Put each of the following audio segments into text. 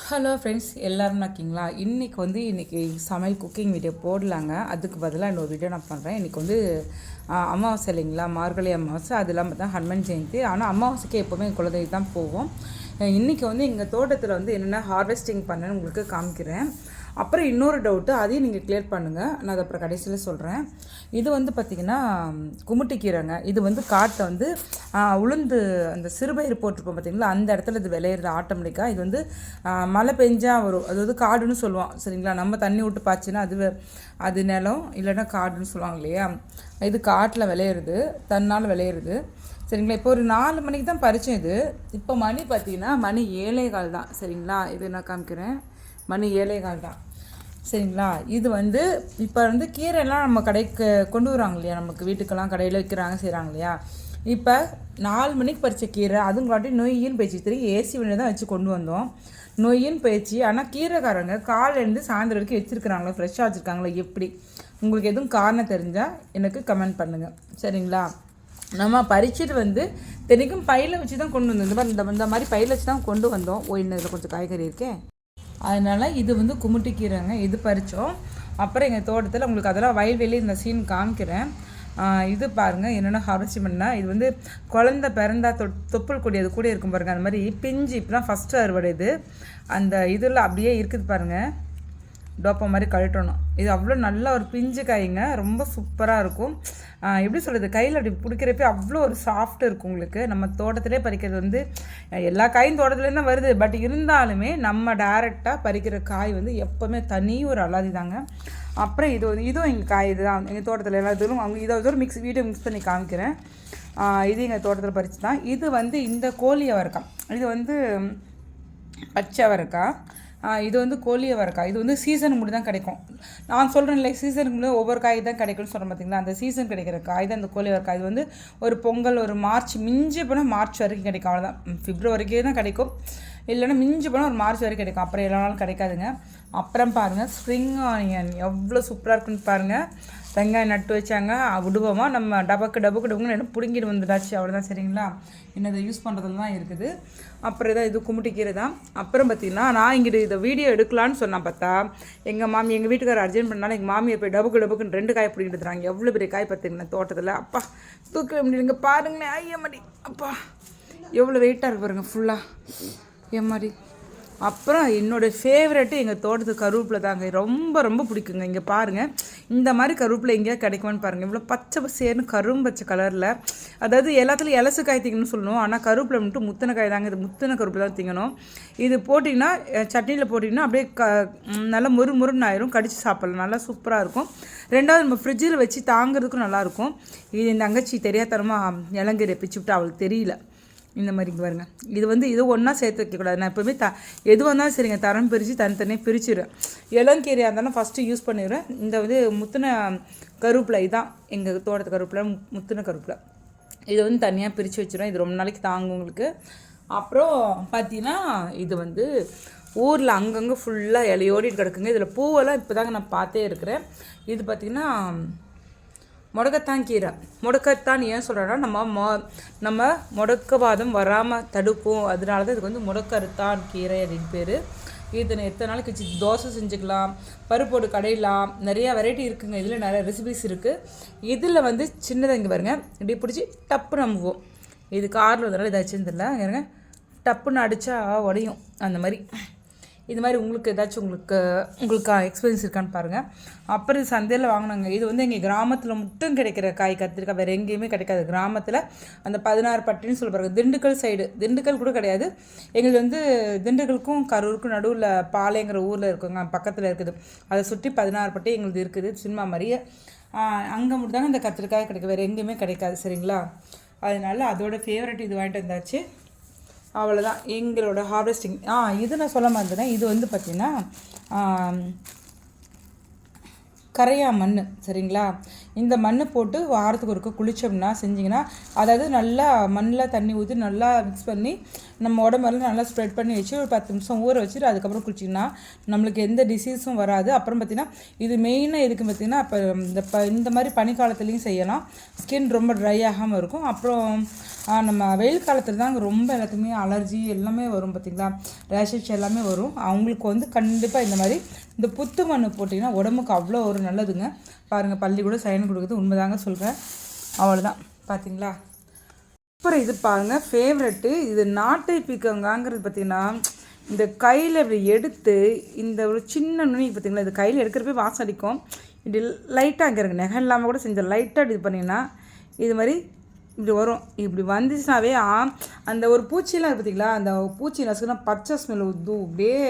Hello friends எல்லோரும் இருக்கீங்களா இன்றைக்கி வந்து இன்றைக்கி சமையல் குக்கிங் வீடியோ போடலாங்க. அதுக்கு பதிலாக இன்னொரு வீடியோ நான் பண்ணுறேன் இன்றைக்கி வந்து அமாவாசை இல்லைங்களா? மார்கழி அமாவாசை. அது இல்லாமல் தான் ஹனுமன் ஜெயந்தி. ஆனால் அமாவாசைக்கு எப்போவுமே குலதெய்வம் தான் போவோம். இன்றைக்கி வந்து எங்கள் தோட்டத்தில் வந்து என்னென்ன ஹார்வெஸ்டிங் பண்ணேன்னு உங்களுக்கு காமிக்கிறேன். அப்புறம் இன்னொரு டவுட்டு அதையும் நீங்கள் கிளியர் பண்ணுங்கள் நான் அதை அப்புறம் கடைசியில் சொல்கிறேன் இது வந்து பார்த்திங்கன்னா குமுட்டிக்கீரைங்க. இது வந்து காட்டை வந்து உளுந்து அந்த சிறுபயிறு போட்டிருப்போம் பார்த்திங்களா அந்த இடத்துல இது விளையிறது ஆட்டோமேட்டிக்காக இது வந்து மழை பெஞ்சால் வரும். அது வந்து காடுன்னு சொல்லுவோம் சரிங்களா? நம்ம தண்ணி விட்டு பாய்ச்சின்னா அது அது நிலம் இல்லைன்னா காடுன்னு சொல்லுவாங்க இல்லையா? இது காட்டில் விளையிறது. தன்னால் விளையிறது. சரிங்களா? இப்போ ஒரு நாலு மணிக்கு தான் பறிச்சேன் இது. இப்போ மணி பார்த்தீங்கன்னா மணி ஏழே கால் தான். சரிங்களா? இது நான் காமிக்கிறேன். மணி ஏழைகால் தான். சரிங்களா? இது வந்து இப்போ வந்து கீரைலாம் நம்ம கடைக்கு கொண்டு வராங்க இல்லையா? நமக்கு வீட்டுக்கெல்லாம் கடையில் விற்கிறாங்க செய்கிறாங்க இல்லையா? இப்போ நாலு மணிக்கு பறித்த கீரை அதுவும் காட்டி நொய்யின் பேச்சு திரும்பி ஏசி வண்டியில் தான் வச்சு கொண்டு வந்தோம். நொய்யின் பேச்சு ஆனால் கீரைக்காரங்க காலையிலேருந்து சாயந்தரம் வரைக்கும் வச்சுருக்குறாங்களா? ஃப்ரெஷ்ஷாக வச்சுருக்காங்களோ? எப்படி? உங்களுக்கு எதுவும் காரணம் தெரிஞ்சால் எனக்கு கமெண்ட் பண்ணுங்கள் சரிங்களா? நம்ம பறிச்சுட்டு வந்து தினைக்கும் பையில் வச்சு தான் கொண்டு வந்தோம். இந்த மாதிரி இந்த- இந்த மாதிரி பையில் வச்சு தான் கொண்டு வந்தோம். ஓ இன்னும் இதில் கொஞ்சம் காய்கறி இருக்கே. அதனால் இது வந்து குமுட்டிக்கீரைங்க. இது பறித்தோம் அப்புறம் எங்கள் தோட்டத்தில் உங்களுக்கு அதெல்லாம் வயல்வெளி இந்த சீன் காமிக்கிறேன். இது பாருங்கள் என்னென்ன ஹார்வெஸ்ட் பண்ணால் இது வந்து குழந்த பிறந்தா தொ தொப்புள் கொடி அது கூட இருக்கும் பாருங்கள் அந்த மாதிரி பிஞ்சு இப்போ தான் ஃபஸ்ட்டு அறுவடை இது. அந்த இதில் அப்படியே இருக்குது பாருங்கள் டோப்பா மாதிரி கழட்டணும். இது அவ்வளோ நல்ல ஒரு பிஞ்சு காய்ங்க. ரொம்ப சூப்பராக இருக்கும். எப்படி சொல்கிறது கையில் அப்படி பிடிக்கிறப்ப அவ்வளோ ஒரு சாஃப்ட் இருக்கும் உங்களுக்கு. நம்ம தோட்டத்திலே பறிக்கிறது வந்து எல்லா காயும் தோட்டத்துலேருந்து தான் வருது. பட் இருந்தாலுமே நம்ம டேரெக்டாக பறிக்கிற காய் வந்து எப்போவுமே தனி ஒரு அலாதி தாங்க. அப்புறம் இது வந்து இதுவும் எங்கள் காய் இதுதான். எங்கள் தோட்டத்தில் எல்லா இதுவும் அவங்க இதை ஒரு மிக்ஸ் வீடியோ மிக்ஸ் பண்ணி காமிக்கிறேன். இது எங்கள் தோட்டத்தில் பறித்து தான் இது வந்து இந்த கோழி அவரைக்காய். இது வந்து பச்சை அவரைக்காய். இது வந்து கோழி வரக்காய். இது வந்து சீசனுக்கு முடி தான் கிடைக்கும். நான் சொல்கிறேன் இல்லை சீசனுக்கு மட்டும் ஒவ்வொரு காய் தான் கிடைக்கும்னு சொல்கிறேன் பார்த்தீங்களா அந்த சீசன் கிடைக்கிற காய் தான் இந்த கோழி அவரைக்காய் இது வந்து ஒரு பொங்கல் ஒரு மார்ச் மிஞ்சி போனால் மார்ச் வரைக்கும் கிடைக்கும். அவ்வளோதான் பிப்ரவரிக்கே தான் கிடைக்கும். இல்லைன்னா மிஞ்சி போனால் ஒரு மார்ச் வரைக்கும் கிடைக்கும். அப்புறம் எல்லா நாளும் கிடைக்காதுங்க. அப்புறம் பாருங்கள் ஸ்ப்ரிங் ஆனியன் எவ்வளோ சூப்பராக இருக்குன்னு பாருங்கள் வெங்காயம் நட்டு வச்சாங்க. விடுவோமா? நம்ம டபக்கு டபக்கு டபக்குன்னு என்ன பிடுங்கிட்டு வந்துடாச்சு அவ்வளோதான் சரிங்களா? இன்னும் இதை யூஸ் பண்ணுறதுல தான் இருக்குது. அப்புறம் இதான் இது குமுட்டிக்கீரை தான். அப்புறம் பார்த்தீங்கன்னா நான் இங்கிட்டு இதை வீடியோ எடுக்கலான்னு சொன்னால் பார்த்தா எங்கள் மாமி எங்கள் வீட்டுக்காரர் அர்ஜென்ட் பண்ணாலும் எங்கள் மாமியை போய் டபக்கு டபக்குன்னு ரெண்டு காய் பிடிக்கிட்டு தராங்க எவ்வளோ பெரிய காய் பார்த்தீங்கன்னா தோட்டத்தில்? அப்பா தூக்க முடியுங்க பாருங்களேன் ஐயா மடி. அப்பா எவ்வளோ வெயிட்டாக இருக்கு பாருங்கள் ஃபுல்லாக என் மாதிரி. அப்புறம் என்னோட ஃபேவரெட்டு எங்கள் தோட்டத்து கருவேப்பிலை தாங்க. ரொம்ப ரொம்ப பிடிக்குங்க. இங்கே பாருங்கள் இந்த மாதிரி கருவேப்பிலை எங்கேயாவது கிடைக்குமான்னு பாருங்கள் இவ்வளோ பச்சை பசேர்னு கரும் பச்சை கலரில் அதாவது எல்லாத்துலையும் இலசு காய் திங்கணும்னு சொல்லணும். ஆனால் கருவேப்பிலை மட்டும் முத்தனை காய் தாங்க. இது முத்தனை கருவேப்பிலை தான் திங்கணும். இது போட்டிங்கன்னா சட்னியில் போட்டிங்கன்னா அப்படியே க நல்லா முறு முருன்னு ஆயிரும். கடிச்சு சாப்பிடலாம். நல்லா சூப்பராக இருக்கும். ரெண்டாவது நம்ம ஃப்ரிட்ஜில் வச்சு தாங்கிறதுக்கும் நல்லாயிருக்கும் இது என் தங்கச்சி தெரியாதரமாக இளங்கீரை பிச்சு விட்டு அவளுக்கு தெரியல. இந்த மாதிரி பாருங்கள் இது வந்து இது ஒன்றா சேர்த்து வைக்கக்கூடாது. நான் எப்போவுமே த எது வந்தாலும் சரிங்க. தரம் பிரித்து தனித்தனியாக பிரிச்சிடுறேன் இளங்கீரையாக இருந்தாலும் ஃபஸ்ட்டு யூஸ் பண்ணிடுறேன் இந்த வந்து முத்தின கருவேப்பிலை இதான் எங்கள் தோட்டத்து கருவேப்பிலை மு- முத்தின கருவேப்பிலை. இது வந்து தனியாக பிரித்து வச்சிடும் இது ரொம்ப நாளைக்கு தாங்கும் உங்களுக்கு. அப்புறம் பார்த்தீங்கன்னா இது வந்து ஊரில் அங்கங்கே ஃபுல்லாக இலையோடிட்டு கிடக்குங்க. இதில் பூவெல்லாம் இப்போ தாங்க நான் பார்த்தே இருக்கிறேன். இது பார்த்திங்கன்னா முடக்கத்தான் கீரை முடக்கத்தான் ஏன் சொல்கிறேன்னா நம்ம மொ நம்ம முடக்கவாதம் வராமல் தடுக்கும் அதனால தான் இதுக்கு வந்து முடக்கருத்தான் கீரை அப்படின்னு பேர். இத்தனை எத்தனை நாளைக்கு வச்சு தோசை செஞ்சுக்கலாம் பருப்போடு கடையலாம் நிறையா வெரைட்டி இருக்குங்க. இதில் நிறைய ரெசிபிஸ் இருக்குது இதில் வந்து சின்னதாக இங்கே பாருங்க. இப்படி பிடிச்சி டப்பு நம்புவோம் இது காரில் வந்தனால இதாச்சும் தெரியல இருங்க டப்புன்னு அடித்தா உடையும். அந்த மாதிரி. இது மாதிரி உங்களுக்கு ஏதாச்சும் உங்களுக்கு உங்களுக்கு எக்ஸ்பீரியன்ஸ் இருக்கான்னு பாருங்கள் அப்புறம் சந்தையில் வாங்கினாங்க இது வந்து எங்கள் கிராமத்தில் மட்டும் கிடைக்கிற காய் கத்திரிக்காய் வேறு எங்கேயுமே கிடைக்காது. கிராமத்தில் அந்த பதினாறு பட்டின்னு சொல்ல பாருங்கள் திண்டுக்கல் சைடு திண்டுக்கல் கூட கிடையாது. எங்களுக்கு வந்து திண்டுக்கலுக்கும் கரூருக்கும் நடுவில் பாளையங்கிற ஊரில் இருக்குங்க பக்கத்தில் இருக்குது. அதை சுற்றி பதினாறு பட்டி எங்களுக்கு இருக்குது சினிமா மாதிரியே அங்கே மட்டும் தாங்க இந்த கத்திரிக்காய் கிடைக்கும் வேறு எங்கேயுமே கிடைக்காது சரிங்களா? அதனால அதோட ஃபேவரட் இது வாங்கிட்டு வந்தாச்சு. அவ்வளோதான் எங்களோட ஹார்வெஸ்டிங் ஆ இது நான் சொல்ல மாட்டேன் இது வந்து பார்த்திங்கன்னா கரையா மண் சரிங்களா? இந்த மண் போட்டு வாரத்துக்கு ஒருக்க குளித்தோம்னா செஞ்சிங்கன்னா அதாவது நல்லா மண்ணில் தண்ணி ஊற்றி நல்லா மிக்ஸ் பண்ணி நம்ம உடம்பெல்லாம் நல்லா ஸ்ப்ரெட் பண்ணி வச்சு ஒரு பத்து நிமிஷம் ஊற வச்சுட்டு அதுக்கப்புறம் குளிச்சிங்கன்னா நம்மளுக்கு எந்த டிசீஸும் வராது. அப்புறம் பார்த்திங்கன்னா இது மெயினாக எதுக்கு பார்த்திங்கன்னா இப்போ இந்த ப இந்த மாதிரி பனிக்காலத்துலேயும் செய்யலாம். ஸ்கின் ரொம்ப ட்ரை ஆகாமல் இருக்கும். அப்புறம் நம்ம வெயில் காலத்தில் தான் ரொம்ப எல்லாத்துக்குமே அலர்ஜி எல்லாமே வரும் பார்த்திங்களா ரேஷஸ் எல்லாமே வரும். அவங்களுக்கு வந்து கண்டிப்பாக இந்த மாதிரி இந்த புத்து மண் போட்டிங்கன்னா உடம்புக்கு அவ்வளோ ஒரு நல்லதுங்க. பாருங்கள் பள்ளி கூட சைன் கொடுக்குறது உண்மைதாங்க சொல்கிறேன் அவ்வளோதான் பார்த்தீங்களா அப்புறம் இது பாருங்கள் ஃபேவரெட்டு இது நாட்டை பீக்கங்காங்கிறது பார்த்திங்கன்னா இந்த கையில் இப்படி எடுத்து இந்த ஒரு சின்ன நுனி பார்த்திங்களா இது கையில் எடுக்கிறப்ப வாசம் அடிக்கும். இப்படி லைட்டாக இங்கே இருக்குது நெகை இல்லாமல் கூட செஞ்ச லைட்டாக இது பண்ணிங்கன்னா இது மாதிரி இப்படி வரும். இப்படி வந்துச்சுனாவே அந்த ஒரு பூச்சியெல்லாம் பார்த்தீங்களா அந்த பூச்சி நசுக்குனா பச்சை ஸ்மெல் உது அப்படியே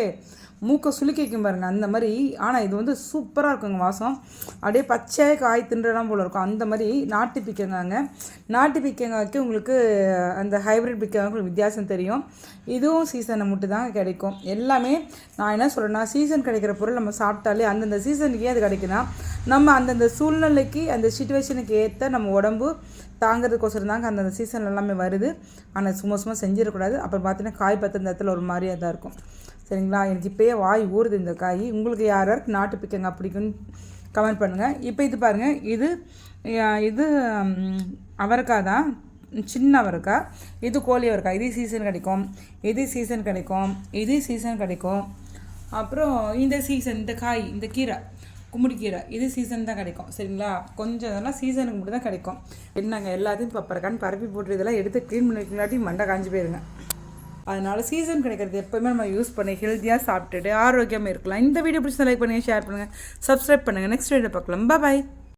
மூக்கை சுலுக்கிக்கும் பாருங்கள் அந்த மாதிரி. ஆனால் இது வந்து சூப்பராக இருக்குங்க வாசம். அப்படியே பச்சையாக காய் தின்றலாம் போல் இருக்கும். அந்த மாதிரி நாட்டு பிக்கங்காங்க. நாட்டு பிக்கங்காய்க்கு உங்களுக்கு அந்த ஹைப்ரிட் பிக்கங்காய்க்கு வித்தியாசம் தெரியும். இதுவும் சீசனை மட்டும் தான் கிடைக்கும். எல்லாமே நான் என்ன சொல்கிறேன்னா சீசன் கிடைக்கிற பொருள் நம்ம சாப்பிட்டாலே அந்தந்த சீசனுக்கே அது கிடைக்குன்னா நம்ம அந்தந்த சூழ்நிலைக்கு அந்த சுச்சுவேஷனுக்கு ஏற்ற நம்ம உடம்பு தாங்கிறதுக்கோசரம் தாங்க அந்தந்த சீசன் எல்லாமே வருது. ஆனால் சும்மா சும்மா செஞ்சிடக்கூடாது. அப்புறம் பார்த்தீங்கன்னா காய் பத்து இந்த இடத்துல ஒரு மாதிரியாக தான் இருக்கும். சரிங்களா? எனக்கு இப்போயே வாய் ஊறுது இந்த காய். உங்களுக்கு யார் யாருக்கு நாட்டு பிக்கங்க பிடிக்குன்னு கமெண்ட் பண்ணுங்கள் இப்போ இது பாருங்கள் இது இது அவரைக்காய் தான். சின்ன அவரைக்காய். இது கோழி அவரைக்காய். இது சீசன் கிடைக்கும். இது சீசன் கிடைக்கும். இது சீசன் கிடைக்கும். அப்புறம் இந்த சீசன் இந்த காய் இந்த கீரை. குமுடிக்கீரை இது சீசன் தான் கிடைக்கும். சரிங்களா? கொஞ்சம் இதெல்லாம் சீசனுக்கு மட்டும் தான் கிடைக்கும். என்னங்க எல்லாத்தையும் பப்பரக்கான்னு பரப்பி போட்டு இதெல்லாம் எடுத்து க்ளீன் பண்ணிக்கலாட்டி மண்டை காஞ்சி போயிருங்க. அதனால் சீசன் கிடைக்கிறது எப்போயுமே நம்ம யூஸ் பண்ணி ஹெல்த்தியாக சாப்பிட்டுட்டு ஆரோக்கியமாக இருக்கலாம். இந்த வீடியோ பிடிச்சி லைக் பண்ணுங்கள் ஷேர் பண்ணுங்கள் சப்ஸ்கிரைப் பண்ணுங்கள் நெக்ஸ்ட் வீடியோ பார்க்கலாம். பாய்